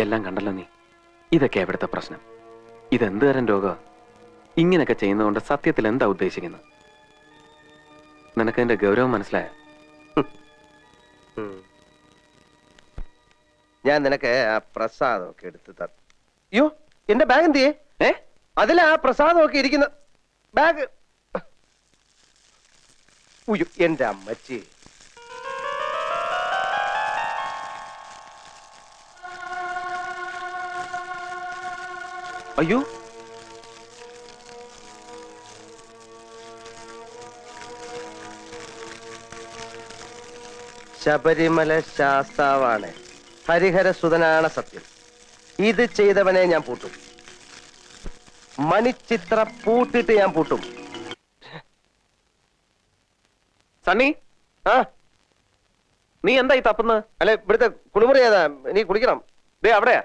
എല്ലാം കണ്ടല്ലോ നീ. ഇതൊക്കെ എവിടുത്തെ പ്രശ്നം. ഇതെന്ത് തരം രോഗ? ഇങ്ങനെയൊക്കെ ചെയ്യുന്നതുകൊണ്ട് സത്യത്തിൽ എന്താ ഉദ്ദേശിക്കുന്നത്? നിനക്കതിന്റെ ഗൗരവം മനസ്സിലായ. ഞാൻ നിനക്ക് ആ പ്രസാദമൊക്കെ എടുത്ത് തന്നു അയ്യോ എന്റെ ബാഗ് എന്ത് ഏ? അതിലാ ആ പ്രസാദമൊക്കെ ഇരിക്കുന്ന ബാഗ് ഉയ്യോ എന്റെ അമ്മച്ചി. അയ്യോ. ശബരിമല ശാസ്താവാണ്. ഹരിഹര സുതനാണ് സത്യം. ഇത് ചെയ്തവനെ ഞാൻ പൂട്ടും. മണിച്ചിത്ര പൂട്ടിട്ട് ഞാൻ പൂട്ടും. സണ്ണി? ആ. നീ എന്തായി തപ്പുന്നത്? അല്ലെ ഇവിടുത്തെ കുളിമുറി ഏതാ? നീ കുളിക്കണം. ദേ അവിടെയാ.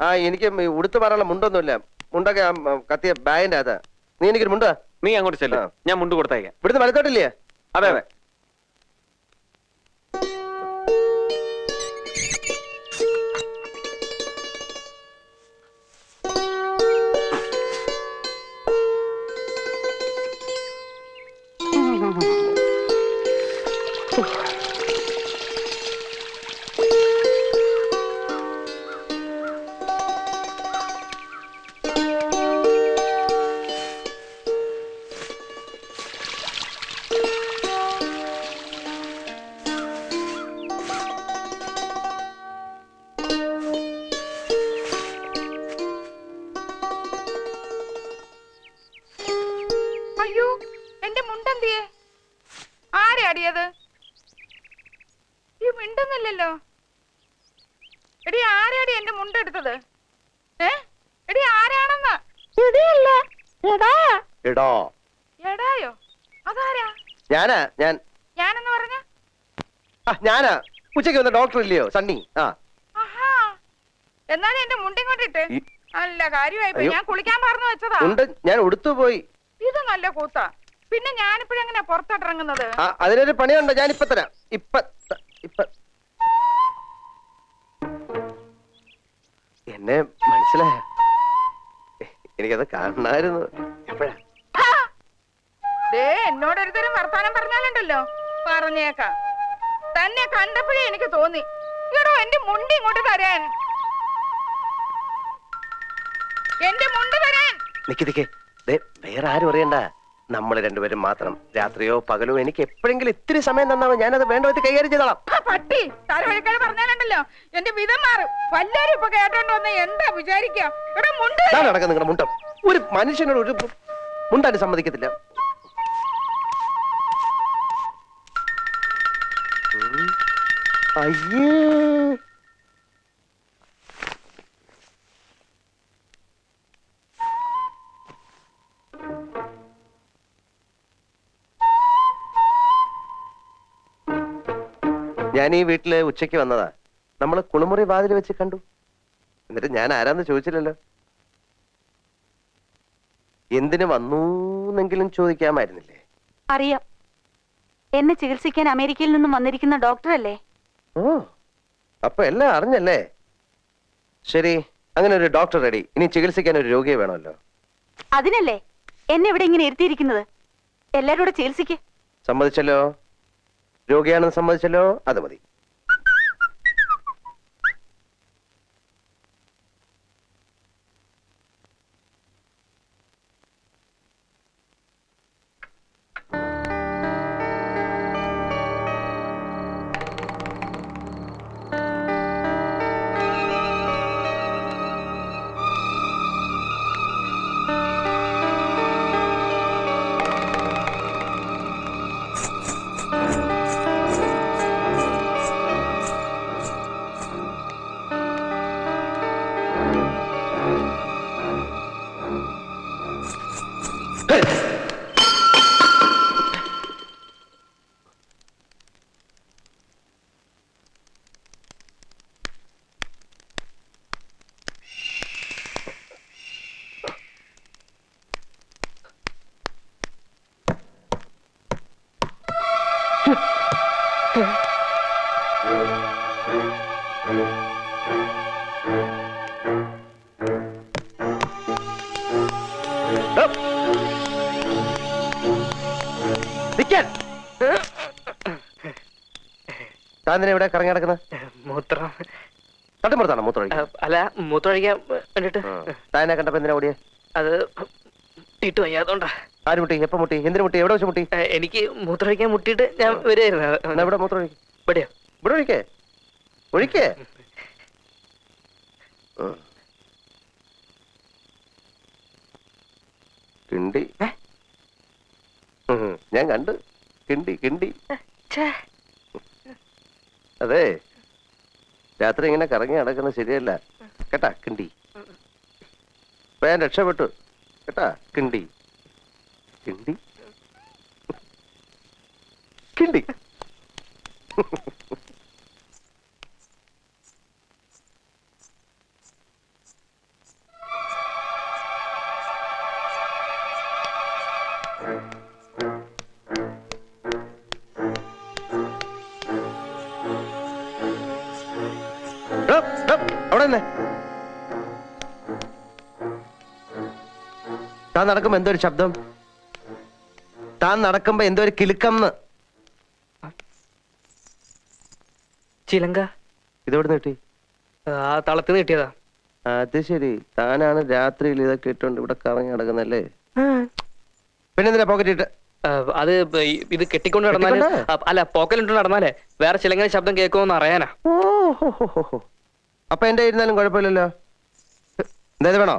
ആ എനിക്ക് ഉടുത്തു മാറാനുള്ള മുണ്ടൊന്നുമില്ല. മുണ്ടൊക്കെ കത്തിയ ബാഗിന്റെ അതാ നീ എനിക്കൊരു മുണ്ടാ നീ അങ്ങോട്ട് ചെല്ലു. ഞാൻ മുണ്ട് കൊടുത്തേക്കാം ഇവിടുന്ന് വലത്തോട്ടില്ലേ? അതെ അതെ. അയ്യോ ആരെ ഈ മിണ്ടുന്നില്ലല്ലോ. എടി ആരാടി എന്റെ മുണ്ടെടുത്തത്? ഏ? എടി ആരാണെന്ന്? എടാ. എടോ. എടായോ അതാരാ? ഞാനാ ഞാൻ. ഞാനെന്ന് പറഞ്ഞ? ആ ഞാനാ. ഉച്ചയ്ക്ക് വന്ന ഡോക്ടർ ഇല്ലയോ? സണ്ണി. ആ. എന്നാലും എന്റെ മുണ്ടിങ്ങോട്ടിട്ട്. കൊണ്ടിട്ട് നല്ല കാര്യമായി ഞാൻ കുളിക്കാൻ പറഞ്ഞു വെച്ചതാ. ഞാൻ ഉടുത്തു പോയി ഇത് നല്ല കൂത്താ. പിന്നെ ഞാനിപ്പോഴെങ്ങനെയാ പുറത്തോട്ടിറങ്ങുന്നത്? ആ അതിനൊരു പണിയുണ്ട് ഞാൻ ഇപ്പൊ തരാം. ഇപ്പൊ ത- ഇപ്പൊ എന്നെ മനസ്സിലായ? എനിക്കത് കാണണമായിരുന്നു. എപ്പോഴാ! ദേ എന്നോടൊരുത്തരും വർത്താനം പറഞ്ഞാലുണ്ടല്ലോ. പറഞ്ഞേക്കാം. തന്നെ കണ്ടപ്പോഴേ എനിക്ക് തോന്നി. എടോ എന്റെ മുണ്ട് ഇങ്ങോട്ട് തരാൻ എന്റെ മുണ്ട് തരാൻ നിക്ക് നിക്ക്. ദേ വേറെ ആരും അറിയണ്ട. നമ്മൾ രണ്ടുപേരും മാത്രം രാത്രിയോ പകലോ എനിക്ക് എപ്പോഴെങ്കിലും ഇത്തിരി സമയം തന്നാ. ഞാനത് വേണ്ട വെച്ച് കൈകാര്യം ചെയ്തോളാം. പട്ടി പറഞ്ഞാലുണ്ടല്ലോ. എന്റെ വിധം മാറും. വല്ലാരും ഇപ്പൊ കേട്ടോണ്ട് വന്ന് എന്താ മുണ്ട് നിങ്ങളുടെ മുണ്ടം. ഒരു മനുഷ്യനോട് ഒരു മുണ്ടാനും സമ്മതിക്കത്തില്ല. അയ്യേ. ഞാൻ ഈ വീട്ടിൽ ഉച്ചയ്ക്ക് വന്നതാ. നമ്മൾ കുളിമുറി വാതിൽ വെച്ച് കണ്ടു. എന്നിട്ട് ഞാൻ ആരാന്ന് ചോദിച്ചില്ലല്ലോ? എന്തിനു വന്നൂന്നെങ്കിലും ചോദിക്കാമായിരുന്നില്ലേ? അറിയാം. എന്നെ ചികിത്സിക്കാൻ അമേരിക്കയിൽ നിന്നും വന്നിരിക്കുന്ന ഡോക്ടറല്ലേ? ഓ അപ്പൊ എല്ലാം അറിഞ്ഞല്ലേ? ശരി അങ്ങനെ ഒരു ഡോക്ടർ റെഡി. ഇനി ചികിത്സിക്കാൻ ഒരു രോഗിയെ വേണമല്ലോ. അതിനല്ലേ? എന്നെ ഇവിടെ ഇങ്ങനെ ഇരുത്തിയിരിക്കുന്നത്. എല്ലാരും കൂടെ ചികിത്സിക്ക്. സമ്മതിച്ചല്ലോ? രോഗിയാണെന്ന് സമ്മതിച്ചല്ലോ? അത് മതി. താൻ ഇവിടെ കറങ്ങി നടക്കുന്നത്? മൂത്രം. തട്ടുമ്പുറത്താണോ മൂത്രം അല്ല മൂത്രം ഒഴിക്കാൻ വേണ്ടിട്ട് താനെ കണ്ടപ്പോ എന്തിനാ ഓടിയ? അത് ഇട്ട് വയ്യാത്തോണ്ടാ ആര് മുട്ടി? എപ്പോ മുട്ടി? എന്തിനു മുട്ടി? എവിടെ വെച്ച് മുട്ടി? എനിക്ക് മൂത്രം ഒഴിക്കാൻ മുട്ടിയിട്ട് ഞാൻ വരുമായിരുന്നു എവിടെ ഇവിടെ മൂത്രം ഒഴിക്കും ഇവിടെയോ? ഇവിടെ ഒഴിക്കേ? ഒഴിക്കേ? കിണ്ടി? ഞാൻ കണ്ട്. കിണ്ടി കിണ്ടി. അതെ. രാത്രി ഇങ്ങനെ കറങ്ങി നടക്കുന്നത് ശരിയല്ല. കേട്ടാ കിണ്ടി. ഇപ്പൊ ഞാൻ രക്ഷപ്പെട്ടു. കേട്ടാ കിണ്ടി. കിണ്ടി? കിണ്ടി. തന്നെ. താൻ നടക്കുമ്പോ എന്തോ ഒരു ശബ്ദം. താൻ നടക്കുമ്പോ എന്തോ ഒരു കിലുക്കം ചിലങ്ക. ഇതെവിടെ കിട്ടി? ആ തളത്തിന് കിട്ടിയതാ. അത് ശരി. താനാണ് രാത്രിയിൽ ഇതൊക്കെ ഇട്ടുകൊണ്ട് ഇവിടെ കറങ്ങി നടക്കുന്നല്ലേ? പിന്നെന്തിനാ പോക്കറ്റ് ഇട്ട്? അത് ഇത് കെട്ടിക്കൊണ്ട് നടന്നാലേ അല്ല പോക്കലിട്ട് നടന്നാലേ വേറെ ചിലങ്ങനെ ശബ്ദം കേൾക്കുമെന്ന് അറിയാനാ. ഓ ഹോ, ഹോ, ഹോ. അപ്പൊ എന്റെ ഇരുന്നാലും കുഴപ്പമില്ലല്ലോ. എന്തായാലും വേണോ?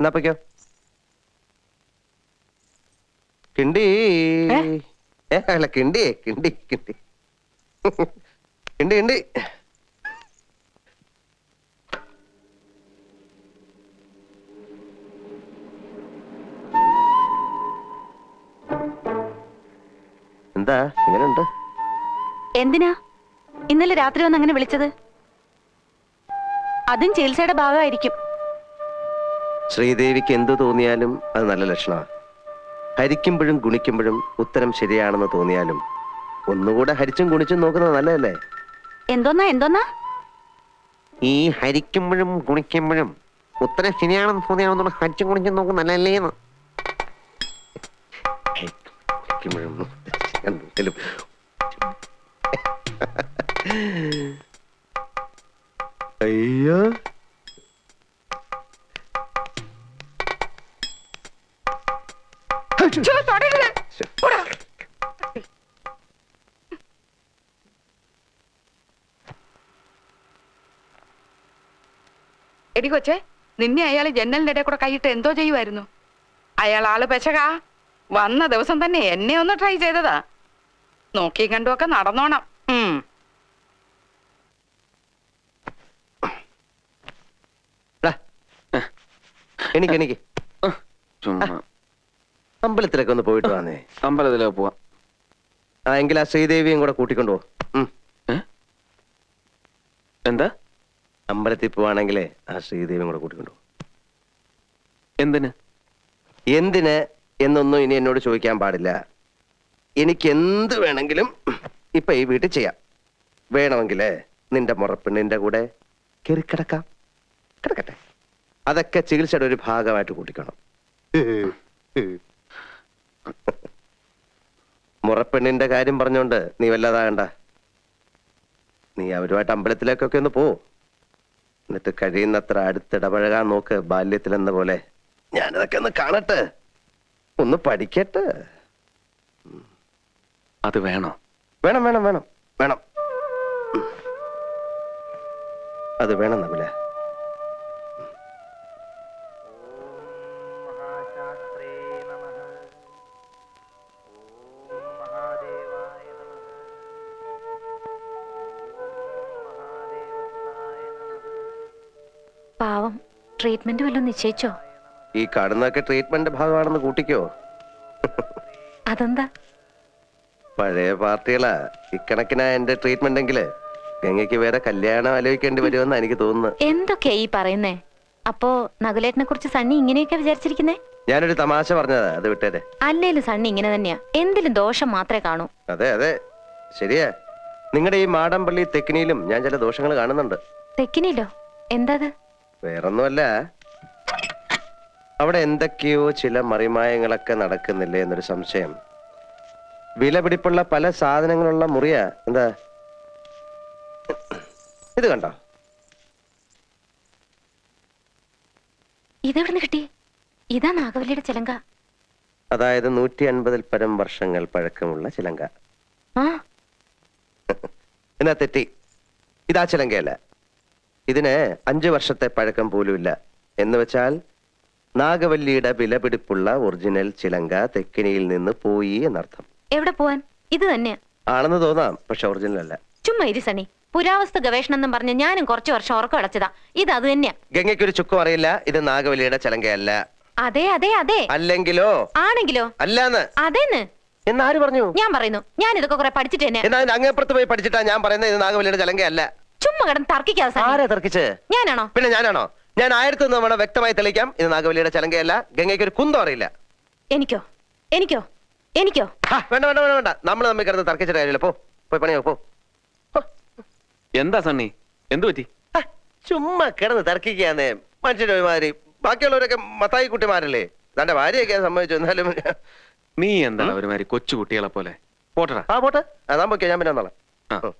എന്നാ പൊയ്ക്കോ. കിണ്ടി. അല്ല കിണ്ടി കിണ്ടി കിണ്ടി. കിണ്ടി കിണ്ടി. എന്താ എങ്ങനെയുണ്ട് എന്തിനാ? ഇന്നലെ രാത്രി വന്ന് അങ്ങനെ വിളിച്ചത്? അതും ചികിത്സയുടെ ഭാഗമായിരിക്കും. ശ്രീദേവിക്ക് എന്തു തോന്നിയാലും അത് നല്ല ലക്ഷണമാണ് ഹരിക്കുമ്പോഴും ഗുണിക്കുമ്പോഴും ഉത്തരം ശരിയാണെന്ന് തോന്നിയാലും ഒന്നുകൂടെ ഹരിച്ചും ഗുണിച്ചും നോക്കുന്നത് നല്ലതല്ലേ? എന്തോന്നാ എന്തോന്നാ? ഈ ഹരിക്കുമ്പോഴും ഗുണിക്കുമ്പോഴും ഉത്തരം ശരിയാണെന്ന് തോന്നിയാണെന്നുള്ള ഹരിച്ചും ഗുണിച്ചും നോക്കുന്നത് നല്ലതല്ലേ എന്ന് ഹരിക്കുമ്പോഴും അയ്യോ. എടി കൊച്ചേ നിന്നെ അയാൾ ജനലിന്റെ ഇടയിൽ കൂടെ കൈയിട്ട് എന്തോ ചെയ്യുമായിരുന്നു അയാൾ ആൾ പെശകാ. വന്ന ദിവസം തന്നെ എന്നെ ഒന്ന് ട്രൈ ചെയ്തതാ. നോക്കി കണ്ടുമൊക്കെ നടന്നോണം ഉം ദാ. എണീക്ക് എനിക്ക് ചുമ്മാ. അമ്പലത്തിലൊക്കെ ഒന്ന് പോയിട്ട് വന്നേ. അമ്പലത്തിലൊക്കെ പോവാ. ആ എങ്കിൽ ആ ശ്രീദേവിയും കൂടെ കൂട്ടിക്കൊണ്ടു പോവാ എന്താ? അമ്പലത്തിൽ പോവാണെങ്കിലേ ആ ശ്രീദേവിയും കൂടെ കൂട്ടിക്കൊണ്ടു. എന്തിന്? എന്തിന് എന്നൊന്നും ഇനി എന്നോട് ചോദിക്കാൻ പാടില്ല. എനിക്ക് എന്ത് വേണമെങ്കിലും ഇപ്പൊ ഈ വീട്ടിൽ ചെയ്യാം. വേണമെങ്കിലേ നിന്റെ മുറപ്പെണ്ണിന്റെ കൂടെ കയറി കിടക്കാം. കിടക്കട്ടെ. അതൊക്കെ ചികിത്സയുടെ ഒരു ഭാഗമായിട്ട് കൂട്ടിക്കണം. മുറപ്പെണ്ണിന്റെ കാര്യം പറഞ്ഞോണ്ട് നീ വല്ലാതാകണ്ട. നീ അവരുമായിട്ട് അമ്പലത്തിലേക്കൊക്കെ ഒന്ന് പോ. എന്നിട്ട് കഴിയുന്നത്ര അടുത്തിടപഴകാൻ നോക്ക് ബാല്യത്തിലെന്ന പോലെ. ഞാനിതൊക്കെ ഒന്ന് കാണട്ടെ. ഒന്ന് പഠിക്കട്ടെ. അത് വേണോ? വേണം വേണം വേണം. വേണം. അത് വേണം നകുല. പാവം. ട്രീറ്റ്മെന്റ് വല്ലതും നിശ്ചയിച്ചോ? ഈ കടന്നൊക്കെ ട്രീറ്റ്മെന്റ് ഭാഗമാണെന്ന് കൂട്ടിക്കോ. അതെന്താ? പഴയ പാർട്ടികളാ. ഇക്കണക്കിനാ എന്റെ ട്രീറ്റ്മെന്റ് എങ്കിൽ ഗംഗയ്ക്ക് വേറെ കല്യാണം ആലോചിക്കേണ്ടി വരുമെന്ന് എനിക്ക് തോന്നുന്നു എന്തൊക്കെയാ ഈ പറയുന്നേ? അപ്പോ നകുലേട്ടനെ കുറിച്ച് സണ്ണി ഇങ്ങനെയൊക്കെ വിചാരിച്ചിരിക്കുന്നേ? ഞാനൊരു തമാശ പറഞ്ഞതാ അത് വിട്ടേ അല്ലേലും സണ്ണി ഇങ്ങനെ തന്നെയാ. എന്തിലും ദോഷം മാത്രമേ കാണൂ. അതെ അതെ. ശരിയാ. നിങ്ങളുടെ ഈ മാടമ്പള്ളി തെക്കിനിയിലും ഞാൻ ചില ദോഷങ്ങൾ കാണുന്നുണ്ട്. തെക്കിനിയിലോ? എന്താത് വേറൊന്നുമല്ല. അവിടെ എന്തൊക്കെയോ ചില മറിമായങ്ങളൊക്കെ നടക്കുന്നില്ലേ എന്നൊരു സംശയം. വില പിടിപ്പുള്ള പല സാധനങ്ങളുള്ള മുറിയ. എന്താ? ഇത് കണ്ടോ? ഇതെവിടുന്ന് കിട്ടി? ഇതാ നാഗവല്ലിയുടെ ചിലങ്ക. അതായത് നൂറ്റി അൻപതിൽ പരം വർഷങ്ങൾ പഴക്കമുള്ള ചിലങ്ക. ആ. എന്നാ തെറ്റി. ഇതാ ചിലങ്കയല്ല? ഇതിന് അഞ്ചു വർഷത്തെ പഴക്കം പോലുമില്ല എന്ന് വെച്ചാൽ നാഗവല്ലിയുടെ വിലപിടിപ്പുള്ള ഒറിജിനൽ ചിലങ്ക തെക്കിനിയിൽ നിന്ന് പോയി എന്നർത്ഥം. എവിടെ പോവാൻ? ഇത് തന്നെയാ ആണെന്ന് തോന്നാം പക്ഷെ ഒറിജിനൽ അല്ല. ചുമ്മാ ഇരി സണി പുരാവസ്തു ഗവേഷണം എന്നും പറഞ്ഞ് ഞാനും കുറച്ചു വർഷം ഉറക്കം അടച്ചതാ. ഇത് അത് തന്നെയാ. ഗംഗയ്ക്കൊരു ചുക്കും അറിയില്ല ഇത് നാഗവല്ലിയുടെ ചിലങ്കയല്ല. അതെ അതെ അതെ. അല്ലെങ്കിലോ? ആണെങ്കിലോ? അല്ലാന്ന്. അതേന്ന്? എന്നാര് പറഞ്ഞു? ഞാൻ പറയുന്നു. ഞാൻ ഇതൊക്കെ കുറെ പഠിച്ചിട്ട് തന്നെ. അങ്ങേപ്പുറത്ത് പോയി പഠിച്ചിട്ടാ ഞാൻ പറയുന്നത് ഇത് നാഗവല്ലിയുടെ ചിലങ്കയല്ല. ചുമ്മാ കിടന്ന് തർക്കിക്കാതെ സണ്ണി ആരെ തർക്കിച്ച്? ഞാനാണോ? പിന്നെ ഞാനാണോ? ഞാൻ ആയിരത്തി ഒന്ന് തവണ വ്യക്തമായി തെളിയിക്കാം. ഇത് നാഗവല്ലിയുടെ ചലങ്കയല്ല. ഗംഗയ്ക്ക് ഒരു കുന്തം അറിയില്ല. എനിക്കോ? എനിക്കോ? എനിക്കോ? ഹാ, വേണ്ട വേണ്ട വേണ്ട വേണ്ട. നമ്മൾ തമ്മിൽ കിടന്ന് തർക്കിച്ചിട്ട് കാര്യമില്ല. പോ പോയി പണിയോ പോ. എന്താ സണ്ണി? എന്തു പറ്റി? ഹാ, ചുമ്മാ കിടന്ന് തർക്കിക്കാന്നേ മനുഷ്യന്റെ ഒരുമാതിരി. ബാക്കിയുള്ളവരൊക്കെ മത്തായി കുട്ടിമാരല്ലേ? തന്റെ ഭാര്യയൊക്കെ സംഭവിച്ചു എന്നാലും നീ എന്താ ഒരുമാതിരി കൊച്ചു കുട്ടികളെ പോലെ? പോട്ടടാ. ആ പോട്ടെ. അതാ പോയിക്കോ ഞാൻ പിന്നെ വന്നോളാം. ആ.